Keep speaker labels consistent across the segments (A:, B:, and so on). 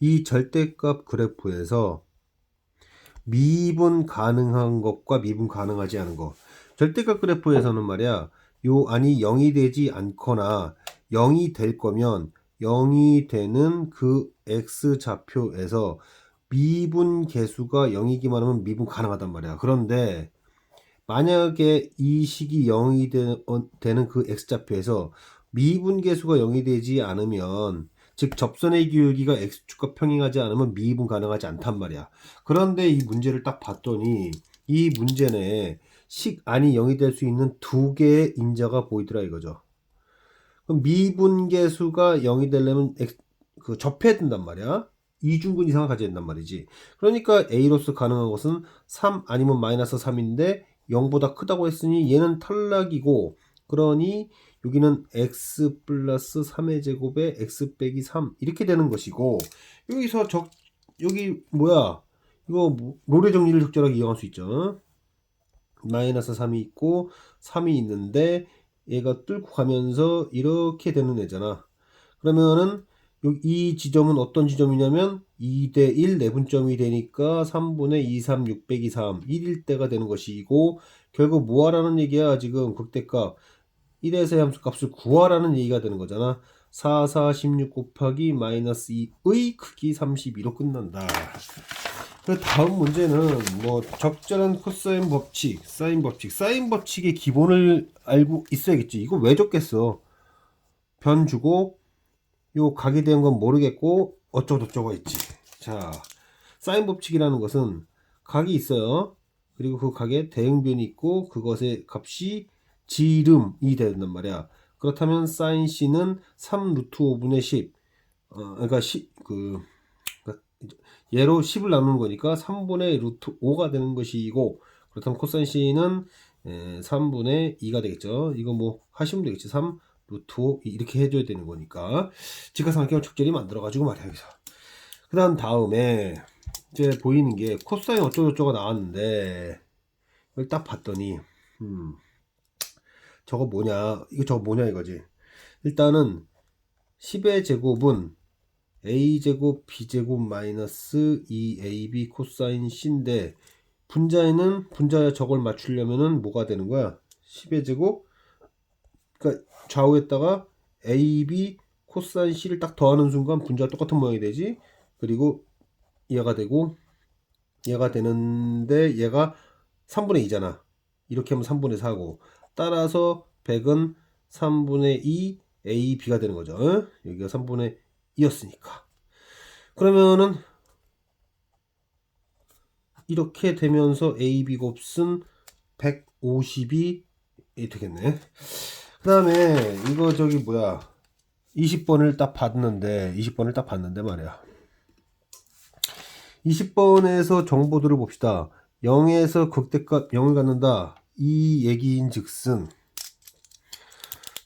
A: 이 절대값 그래프에서 미분 가능한 것과 미분 가능하지 않은 것. 절대값 그래프에서는 말이야, 요 안이 0이 되지 않거나 0이 될 거면 0이 되는 그 x 좌표에서 미분 개수가 0이기만 하면 미분 가능하단 말이야. 그런데 만약에 이 식이 0이 되, 어, 되는 그 x좌표에서 미분 개수가 0이 되지 않으면 즉 접선의 기울기가 x축과 평행하지 않으면 미분 가능하지 않단 말이야. 그런데 이 문제를 딱 봤더니 이 문제는 식 안이 0이 될 수 있는 두 개의 인자가 보이더라 이거죠. 그럼 미분 개수가 0이 되려면 x, 그 접해야 된단 말이야. 이중근 이상을 가져야 된단 말이지. 그러니까 A로서 가능한 것은 3 아니면 마이너스 3인데 0보다 크다고 했으니 얘는 탈락이고 그러니 여기는 x 플러스 3의 제곱에 x 빼기 3 이렇게 되는 것이고 여기서 적 여기 뭐야? 이거 뭐, 롤의 정리를 적절하게 이용할 수 있죠? 마이너스 3이 있고 3이 있는데 얘가 뚫고 가면서 이렇게 되는 애잖아. 그러면은 이 지점은 어떤 지점이냐면 2대 1 내분점이 되니까 3분의 2, 3, 6 빼기 3 1일 때가 되는 것이고 결국 뭐하라는 얘기야 지금 극대값 1에서의 함수 값을 구하라는 얘기가 되는 거잖아. 4, 4, 16 곱하기 마이너스 2의 크기 32로 끝난다. 그 다음 문제는 뭐 적절한 코사인 법칙, 사인 법칙, 사인 법칙의 기본을 알고 있어야겠지. 이거 왜 줬겠어? 변 주고 요 각에 대한 건 모르겠고 어쩌고저쩌고 했지. 자 사인 법칙이라는 것은 각이 있어요. 그리고 그 각에 대응변이 있고 그것의 값이 지름이 된단 말이야. 그렇다면 사인 c는 3 루트 5분의 10 어, 그러니까 10, 그 그러니까 얘로 10을 나누는 거니까 3분의 루트 5가 되는 것이고 그렇다면 코사인 c는 3분의 2가 되겠죠. 이거 뭐 하시면 되겠지. 3 루트 5 이렇게 해줘야 되는 거니까. 직각삼각형을 적절히 만들어 가지고 말이야 여기서. 그 다음 다음에 이제 보이는 게 코사인 어쩌고저쩌고 나왔는데 이걸 딱 봤더니 음 저거 뭐냐? 이거 저거 뭐냐 이거지. 일단은 10의 제곱은 a제곱 b제곱 마이너스 2ab 코사인 c인데 분자에는 분자에 저걸 맞추려면은 뭐가 되는 거야? 10의 제곱? 그러니까 좌우에다가 A, B, 코사인 C를 딱 더하는 순간 분자가 똑같은 모양이 되지. 그리고 얘가 되고 얘가 되는데 얘가 3분의 2잖아. 이렇게 하면 3분의 4고 따라서 100은 3분의 2 A, B가 되는 거죠. 어? 여기가 3분의 2였으니까. 그러면은 이렇게 되면서 A, B 곱은 150이 되겠네. 그 다음에 이거 저기 뭐야 20번을 딱 봤는데 20번을 딱 봤는데 말이야 20번에서 정보들을 봅시다 0에서 극대값 0을 갖는다 이 얘기인 즉슨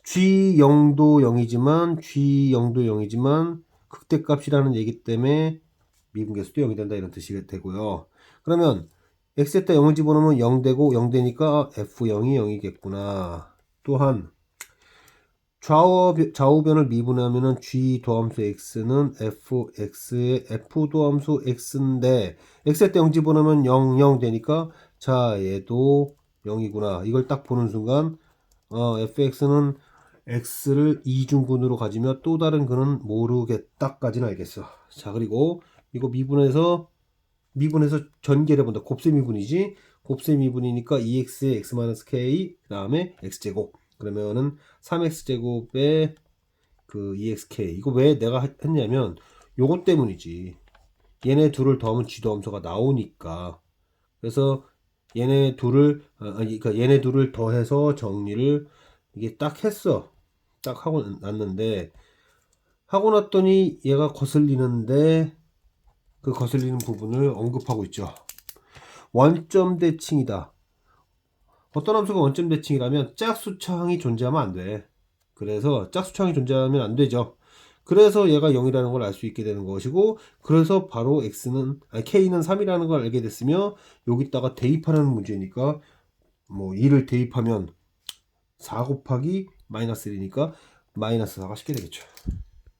A: G0도 0이지만 G0도 0이지만 극대값이라는 얘기 때문에 미분계수도 0이 된다 이런 뜻이 되고요. 그러면 x에 다 0을 집어넣으면 0 되고 0 되니까 f0이 0이겠구나. 또한 좌우, 좌우변을 미분하면은 g 도함수 x는 fx의 f 도함수 x인데 x에 때 0 집어넣으면 0, 0 되니까 자 얘도 0이구나. 이걸 딱 보는 순간 어, fx는 x를 이중근으로 가지며 또 다른 근은 모르겠다까지는 알겠어. 자 그리고 이거 미분해서 미분해서 전개를 본다. 곱셈 미분이지? 곱셈 미분이니까 2x의 x-k 그 다음에 x제곱. 그러면은 3x제곱에 그 EXK 이거 왜 내가 했냐면 요것 때문이지. 얘네 둘을 더하면 쥐도 함수가 나오니까. 그래서 얘네 둘을 아, 그러니까 얘네 둘을 더해서 정리를 이게 딱 했어 딱 하고 났는데 하고 났더니 얘가 거슬리는데 그 거슬리는 부분을 언급하고 있죠 원점 대칭이다 어떤 함수가 원점 대칭이라면 짝수창이 존재하면 안 돼. 그래서 짝수창이 존재하면 안 되죠. 그래서 얘가 0이라는 걸 알 수 있게 되는 것이고 그래서 바로 x는 아니 k는 3이라는 걸 알게 됐으며 여기다가 대입하는 문제니까 뭐 2를 대입하면 4 곱하기 마이너스 1이니까 마이너스 4가 쉽게 되겠죠.